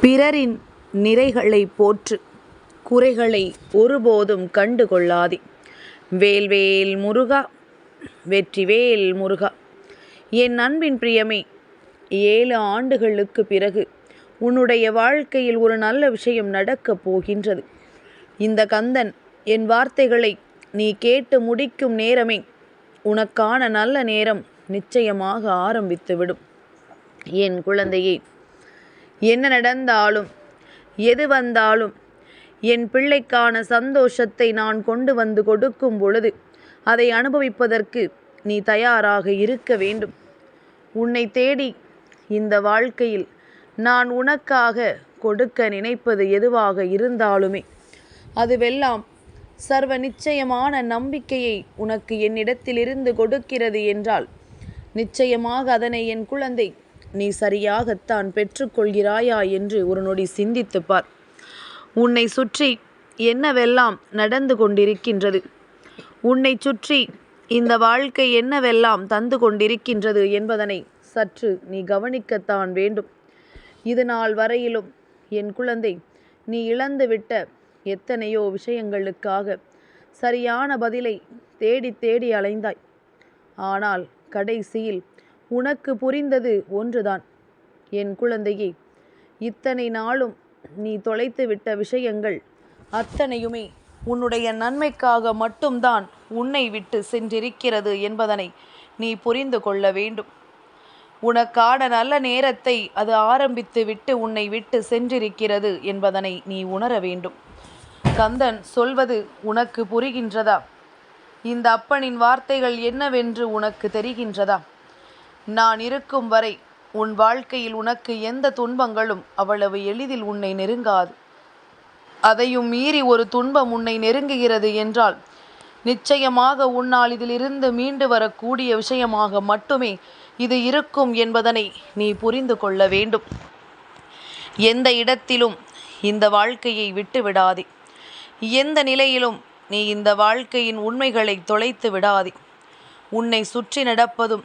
பிறரின் நிறைகளை போற்று குறைகளை ஒருபோதும் கண்டு கொள்ளாதே வேல்வேல் முருகா வெற்றிவேல் முருகா என் அன்பின் பிரியமே ஏழு ஆண்டுகளுக்கு பிறகு உன்னுடைய வாழ்க்கையில் ஒரு நல்ல விஷயம் நடக்கப் போகின்றது. இந்த கந்தன் என் வார்த்தைகளை நீ கேட்டு முடிக்கும் நேரமே உனக்கான நல்ல நேரம் நிச்சயமாக ஆரம்பித்துவிடும். என் குழந்தையே என்ன நடந்தாலும் எது வந்தாலும் என் பிள்ளைக்கான சந்தோஷத்தை நான் கொண்டு வந்து கொடுக்கும் பொழுது அதை அனுபவிப்பதற்கு நீ தயாராக இருக்க வேண்டும். உன்னை தேடி இந்த வாழ்க்கையில் நான் உனக்காக கொடுக்க நினைப்பது எதுவாக இருந்தாலுமே அதுவெல்லாம் சர்வ நிச்சயமான நம்பிக்கையை உனக்கு என்னிடத்திலிருந்து கொடுக்கிறது என்றால் நிச்சயமாக அதனை என் குழந்தை நீ சரியாகத்தான் பெற்றுக்கொள்கிறாயா என்று ஒரு நொடி சிந்தித்துப்பார் உன்னை சுற்றி என்னவெல்லாம் நடந்து கொண்டிருக்கின்றது? உன்னை சுற்றி இந்த வாழ்க்கை என்னவெல்லாம் தந்து கொண்டிருக்கின்றது என்பதனை சற்று நீ கவனிக்கத்தான் வேண்டும். இது நாள் வரையிலும் என் குழந்தை நீ இழந்துவிட்ட எத்தனையோ விஷயங்களுக்காக சரியான பதிலை தேடி தேடி அலைந்தாய். ஆனால் கடைசியில் உனக்கு புரிந்தது ஒன்றுதான். என் குழந்தையே இத்தனை நாளும் நீ தொலைத்து விட்ட விஷயங்கள் அத்தனையுமே உன்னுடைய நன்மைக்காக மட்டும்தான் உன்னை விட்டு சென்றிருக்கிறது என்பதனை நீ புரிந்து கொள்ள வேண்டும். உனக்கான நல்ல நேரத்தை அது ஆரம்பித்து விட்டு உன்னை விட்டு சென்றிருக்கிறது என்பதனை நீ உணர வேண்டும். கந்தன் சொல்வது உனக்கு புரிகின்றதா? இந்த அப்பனின் வார்த்தைகள் என்னவென்று உனக்கு தெரிகின்றதா? நான் இருக்கும் வரை உன் வாழ்க்கையில் உனக்கு எந்த துன்பங்களும் அவ்வளவு எளிதில் உன்னை நெருங்காது. அதையும் மீறி ஒரு துன்பம் உன்னை நெருங்குகிறது என்றால் நிச்சயமாக உன்னால் இதிலிருந்து மீண்டு வரக்கூடிய விஷயமாக மட்டுமே இது இருக்கும் என்பதனை நீ புரிந்து கொள்ள வேண்டும். எந்த இடத்திலும் இந்த வாழ்க்கையை விட்டு விடாதே. எந்த நிலையிலும் நீ இந்த வாழ்க்கையின் உண்மைகளை தொலைத்து விடாதே. உன்னை சுற்றி நடப்பதும்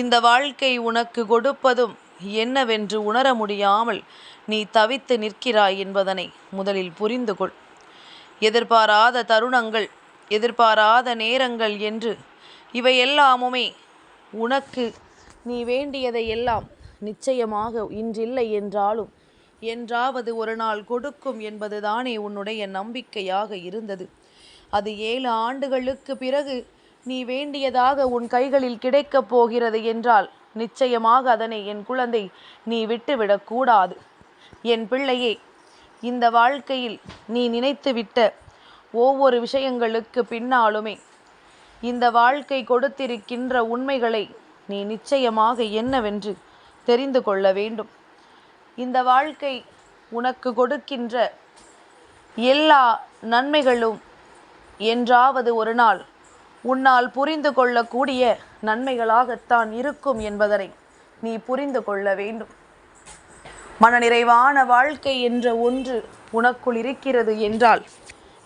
இந்த வாழ்க்கை உனக்கு கொடுப்பதும் என்னவென்று உணர முடியாமல் நீ தவித்து நிற்கிறாய் என்பதனை முதலில் புரிந்து கொள். எதிர்பாராத தருணங்கள் எதிர்பாராத நேரங்கள் என்று இவையெல்லாமுமே உனக்கு நீ வேண்டியதை எல்லாம் நிச்சயமாக இன்றில்லை என்றாலும் என்றாவது ஒரு நாள் கொடுக்கும் என்பதுதானே உன்னுடைய நம்பிக்கையாக இருந்தது. அது ஏழு ஆண்டுகளுக்கு பிறகு நீ வேண்டியதாக உன் கைகளில் கிடைக்கப் போகிறது என்றால் நிச்சயமாக அதனை என் குழந்தை நீ விட்டுவிடக்கூடாது என் பிள்ளையே இந்த வாழ்க்கையில் நீ நினைத்துவிட்ட ஒவ்வொரு விஷயங்களுக்கு பின்னாலுமே இந்த வாழ்க்கை கொடுத்திருக்கின்ற உண்மைகளை நீ நிச்சயமாக என்னவென்று தெரிந்து கொள்ள வேண்டும். இந்த வாழ்க்கை உனக்கு கொடுக்கின்ற எல்லா நன்மைகளும் என்றாவது ஒரு நாள் உன்னால் புரிந்து கொள்ளக்கூடிய நன்மைகளாகத்தான் இருக்கும் என்பதனை நீ புரிந்து கொள்ள வேண்டும். மனநிறைவான வாழ்க்கை என்ற ஒன்று உனக்குள் இருக்கிறது என்றால்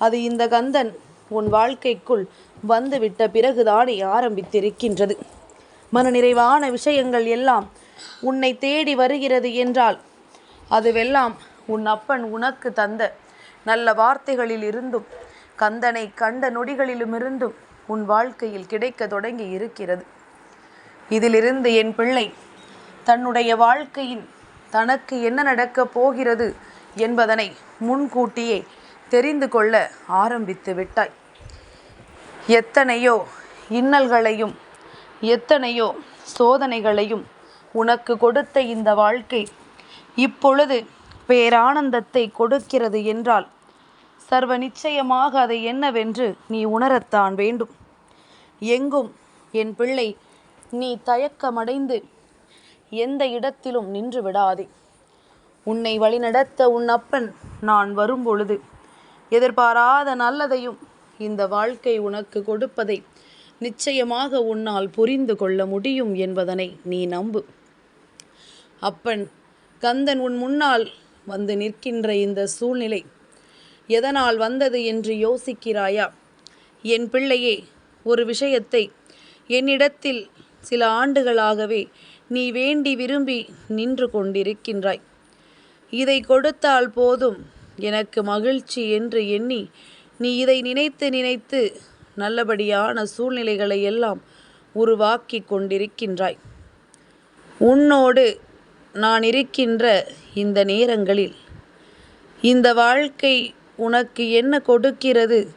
அது இந்த கந்தன் உன் வாழ்க்கைக்குள் வந்துவிட்ட பிறகுதானே ஆரம்பித்திருக்கின்றது. மனநிறைவான விஷயங்கள் எல்லாம் உன்னை தேடி வருகிறது என்றால் அதுவெல்லாம் உன் அப்பன் உனக்கு தந்த நல்ல வார்த்தைகளில் இருந்தும் கந்தனை கண்ட நொடிகளிலுமிருந்தும் உன் வாழ்க்கையில் கிடைக்க தொடங்கி இருக்கிறது. இதிலிருந்து என் பிள்ளை தன்னுடைய வாழ்க்கையின் தனக்கு என்ன நடக்கப் போகிறது என்பதனை முன்கூட்டியே தெரிந்து கொள்ள ஆரம்பித்து விட்டாய். எத்தனையோ இன்னல்களையும் எத்தனையோ சோதனைகளையும் உனக்கு கொடுத்த இந்த வாழ்க்கை இப்பொழுது பேரானந்தத்தை கொடுக்கிறது என்றால் சர்வ நிச்சயமாக அதை என்னவென்று நீ உணரத்தான் வேண்டும். எங்கும் என் பிள்ளை நீ தயக்கமடைந்து எந்த இடத்திலும் நின்று விடாதே. உன்னை வழிநடத்த உன் அப்பன் நான் வரும்பொழுது எதிர்பாராத நல்லதையும் இந்த வாழ்க்கை உனக்கு கொடுப்பதை நிச்சயமாக உன்னால் புரிந்து கொள்ள முடியும் என்பதனை நீ நம்பு. அப்பன் கந்தன் உன் முன்னால் வந்து நிற்கின்ற இந்த சூழ்நிலை எதனால் வந்தது என்று யோசிக்கிறாயா? என் பிள்ளையே ஒரு விஷயத்தை என்னிடத்தில் சில ஆண்டுகளாகவே நீ வேண்டி விரும்பி நின்று கொண்டிருக்கின்றாய். இதை கொடுத்தால் போதும். எனக்கு மகிழ்ச்சி என்று எண்ணி நீ இதை நினைத்து நினைத்து நல்லபடியான சூழ்நிலைகளை எல்லாம் உருவாக்கி கொண்டிருக்கின்றாய். உன்னோடு நான் இருக்கின்ற இந்த நேரங்களில் இந்த வாழ்க்கை உனக்கு என்ன கொடுக்கிறது?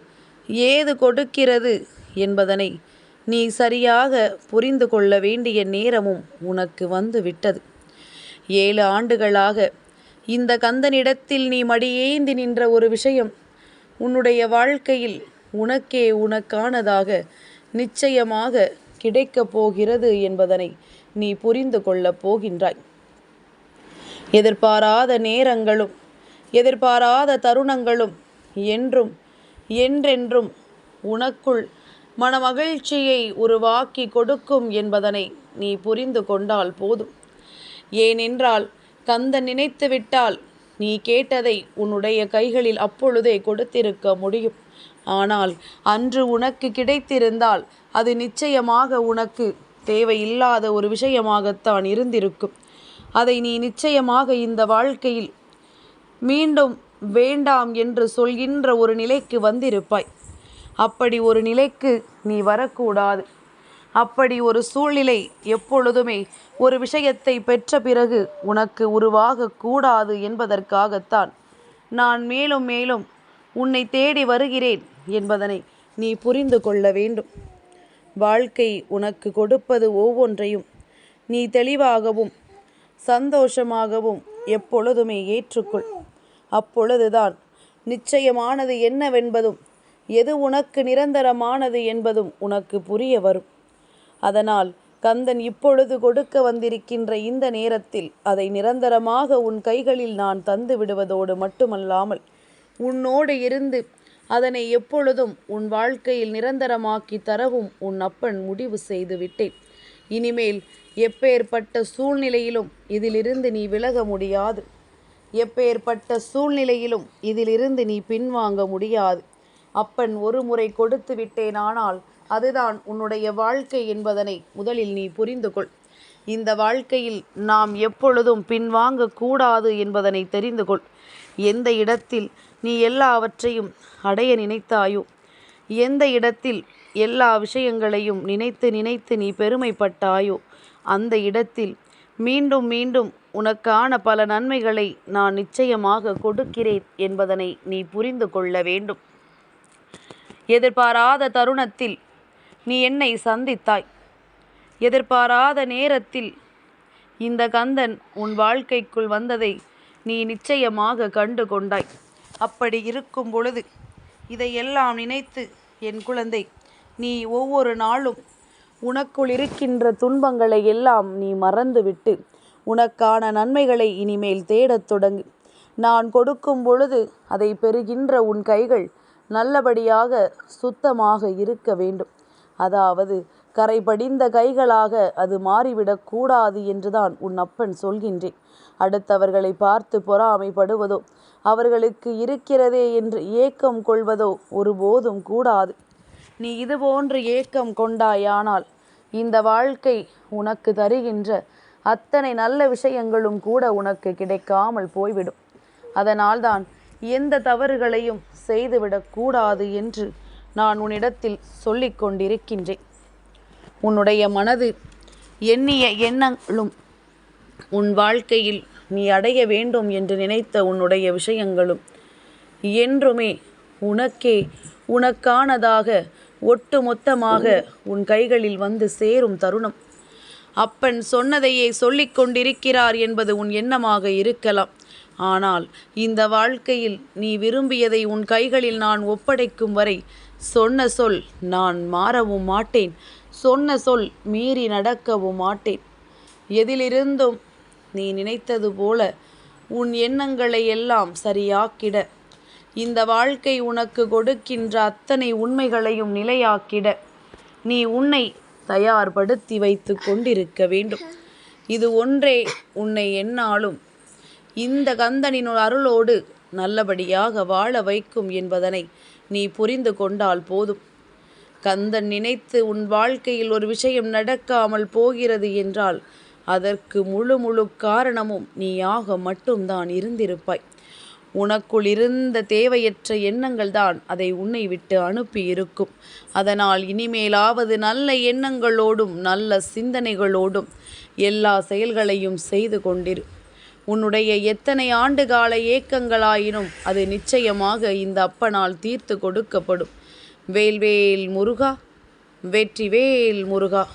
ஏது கொடுக்கிறது? என்பதனை நீ சரியாக புரிந்து கொள்ள வேண்டிய நேரமும் உனக்கு வந்து விட்டது ஏழு ஆண்டுகளாக இந்த கந்தனிடத்தில் நீ மடியேந்தி நின்ற ஒரு விஷயம் உன்னுடைய வாழ்க்கையில் உனக்கே உனக்கானதாக நிச்சயமாக கிடைக்கப் போகிறது என்பதனை நீ புரிந்து கொள்ளப் போகின்றாய். எதிர்பாராத நேரங்களும் எதிர்பாராத தருணங்களும் என்றும் என்றென்றும் உனக்குள் மனமகிழ்ச்சியை உருவாக்கி கொடுக்கும் என்பதனை நீ புரிந்து கொண்டால் போதும். ஏனென்றால் கந்தன் நினைத்து விட்டால் நீ கேட்டதை உன்னுடைய கைகளில் அப்பொழுதே கொடுத்திருக்க முடியும். ஆனால் அன்று உனக்கு கிடைத்திருந்தால் அது நிச்சயமாக உனக்கு தேவையில்லாத ஒரு விஷயமாகத்தான் இருந்திருக்கும். அதை நீ நிச்சயமாக இந்த வாழ்க்கையில் மீண்டும் வேண்டாம் என்று சொல்கின்ற ஒரு நிலைக்கு வந்திருப்பாய். அப்படி ஒரு நிலைக்கு நீ வரக்கூடாது. அப்படி ஒரு சூழ்நிலை எப்பொழுதுமே ஒரு விஷயத்தை பெற்ற பிறகு உனக்கு உருவாகக்கூடாது என்பதற்காகத்தான் நான் மேலும் மேலும் உன்னை தேடி வருகிறேன் என்பதனை நீ புரிந்து கொள்ள வேண்டும். வாழ்க்கை உனக்கு கொடுப்பது ஒவ்வொன்றையும் நீ தெளிவாகவும் சந்தோஷமாகவும் எப்பொழுதுமே ஏற்றுக்கொள். அப்பொழுதுதான். நிச்சயமானது என்னவென்பதும் எது உனக்கு நிரந்தரமானது என்பதும் உனக்கு புரிய வரும். அதனால் கந்தன் இப்பொழுது கொடுக்க வந்திருக்கின்ற இந்த நேரத்தில் அதை நிரந்தரமாக உன் கைகளில் நான் தந்து விடுவதோடு மட்டுமல்லாமல் உன்னோடு இருந்து அதனை எப்பொழுதும் உன் வாழ்க்கையில் நிரந்தரமாக்கி தரவும் உன் அப்பன் முடிவு செய்து விட்டேன். இனிமேல் எப்பேற்பட்ட சூழ்நிலையிலும் இதிலிருந்து நீ விலக முடியாது. எப்பேற்பட்ட சூழ்நிலையிலும் இதிலிருந்து நீ பின்வாங்க முடியாது. அப்பன் ஒரு முறை கொடுத்து விட்டேனானால் அதுதான் உன்னுடைய வாழ்க்கை என்பதனை முதலில் நீ புரிந்து கொள். இந்த வாழ்க்கையில் நாம் எப்பொழுதும் பின்வாங்க கூடாது என்பதனை தெரிந்து கொள். எந்த இடத்தில் நீ எல்லாவற்றையும் அடைய நினைத்தாயோ எந்த இடத்தில் எல்லா விஷயங்களையும் நினைத்து நினைத்து நீ பெருமைப்பட்டாயோ அந்த இடத்தில் மீண்டும் மீண்டும் உனக்கான பல நன்மைகளை நான் நிச்சயமாக கொடுக்கிறேன் என்பதனை நீ புரிந்து கொள்ள வேண்டும். எதிர்பாராத தருணத்தில் நீ என்னை சந்தித்தாய். எதிர்பாராத நேரத்தில் இந்த கந்தன் உன் வாழ்க்கைக்குள் வந்ததை நீ நிச்சயமாக கண்டு கொண்டாய். அப்படி இருக்கும் பொழுது இதையெல்லாம் நினைத்து என் குழந்தை நீ ஒவ்வொரு நாளும் உனக்குள் இருக்கின்ற துன்பங்களை எல்லாம் நீ மறந்துவிட்டு உனக்கான நன்மைகளை இனிமேல் தேடத் தொடங்கு. நான் கொடுக்கும் பொழுது அதை பெறுகின்ற உன் கைகள் நல்லபடியாக சுத்தமாக இருக்க வேண்டும். அதாவது கரை படிந்த கைகளாக அது மாறிவிடக்கூடாது என்றுதான் உன் அப்பன் சொல்கின்றேன். அடுத்தவர்களை பார்த்து பொறாமைப்படுவதோ அவர்களுக்கு இருக்கிறதே என்று ஏக்கம் கொள்வதோ ஒருபோதும் கூடாது. நீ இதுபோன்று ஏக்கம் கொண்டாயானால் இந்த வாழ்க்கை உனக்கு தருகின்ற அத்தனை நல்ல விஷயங்களும் கூட உனக்கு கிடைக்காமல் போய்விடும். அதனால்தான் எந்த தவறுகளையும் செய்துவிடக்கூடாது என்று நான் உன்னிடத்தில் சொல்லிக் கொண்டிருக்கின்றேன். உன்னுடைய மனது எண்ணிய எண்ணங்களும் உன் வாழ்க்கையில் நீ அடைய வேண்டும் என்று நினைத்த உன்னுடைய விஷயங்களும் என்றுமே உனக்கே உனக்கானதாக ஒட்டு மொத்தமாக உன் கைகளில் வந்து சேரும் தருணம். அப்பன் சொன்னதையே சொல்லிக் கொண்டிருக்கிறார் என்பது உன் எண்ணமாக இருக்கலாம். ஆனால் இந்த வாழ்க்கையில் நீ விரும்பியதை உன் கைகளில் நான் ஒப்படைக்கும் வரை சொன்ன சொல் நான் மாறவும் மாட்டேன். சொன்ன சொல் மீறி நடக்கவும் மாட்டேன். எதிலிருந்தும் நீ நினைத்தது போல உன் எண்ணங்களை எல்லாம் சரியாக்கிட. இந்த வாழ்க்கை உனக்கு கொடுக்கின்ற அத்தனை உண்மைகளையும் நிலையாக்கிட. நீ உன்னை தயார்படுத்தி வைத்து கொண்டிருக்க வேண்டும். இது ஒன்றே உன்னை என்னாலும். இந்த கந்தனின் அருளோடு நல்லபடியாக வாழ வைக்கும் என்பதனை நீ புரிந்து கொண்டால் போதும். கந்தன் நினைத்து உன் வாழ்க்கையில் ஒரு விஷயம் நடக்காமல் போகிறது என்றால் அதற்கு முழு முழு காரணமும் நீயாக மட்டும்தான் இருந்திருப்பாய். உனக்குள் இருந்த தேவையற்ற எண்ணங்கள் தான் அதை உன்னை விட்டு அனுப்பி இருக்கும் அதனால் இனிமேலாவது நல்ல எண்ணங்களோடும் நல்ல சிந்தனைகளோடும் எல்லா செயல்களையும் செய்து கொண்டிரு. உன்னுடைய எத்தனை ஆண்டுகால ஏக்கங்களாயினும் அது நிச்சயமாக இந்த அப்பனால் தீர்த்து கொடுக்கப்படும். வேல்வேல் முருகா வெற்றிவேல் முருகா.